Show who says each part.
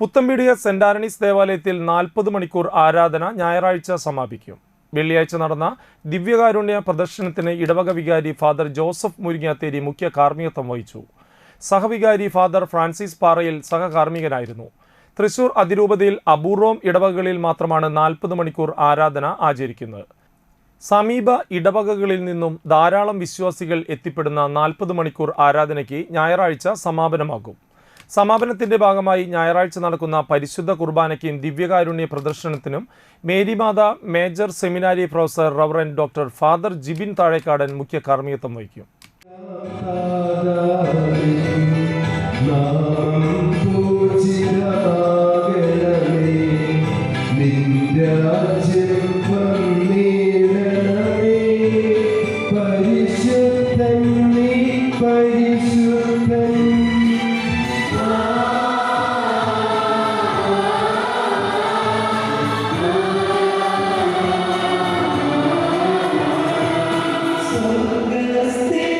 Speaker 1: പുത്തമ്പീടിയ saint Antony's ദേവാലയത്തിൽ നാൽപ്പത് മണിക്കൂർ ആരാധന ഞായറാഴ്ച സമാപിക്കും. വെള്ളിയാഴ്ച നടന്ന ദിവ്യകാരുണ്യ പ്രദർശനത്തിന് ഇടവക വികാരി ഫാദർ ജോസഫ് മുരിങ്ങാത്തേരി മുഖ്യ കാർമ്മികത്വം വഹിച്ചു. സഹവികാരി ഫാദർ ഫ്രാൻസിസ് പാറയിൽ സഹകാർമ്മികനായിരുന്നു. തൃശൂർ അതിരൂപതയിൽ അപൂർവം ഇടവകകളിൽ മാത്രമാണ് നാൽപ്പത് മണിക്കൂർ ആരാധന ആചരിക്കുന്നത്. സമീപ ഇടവകകളിൽ നിന്നും ധാരാളം വിശ്വാസികൾ എത്തിപ്പെടുന്ന നാൽപ്പത് മണിക്കൂർ ആരാധനയ്ക്ക് ഞായറാഴ്ച സമാപനമാകും. സമാപനത്തിന്റെ ഭാഗമായി ഞായറാഴ്ച നടക്കുന്ന പരിശുദ്ധ കുർബാനയ്ക്കും ദിവ്യകാരുണ്യ പ്രദർശനത്തിനും Marymatha major seminary professor reverend doctor father Jibin Thazhekkadan മുഖ്യ കാർമ്മികത്വം വഹിക്കും.
Speaker 2: longas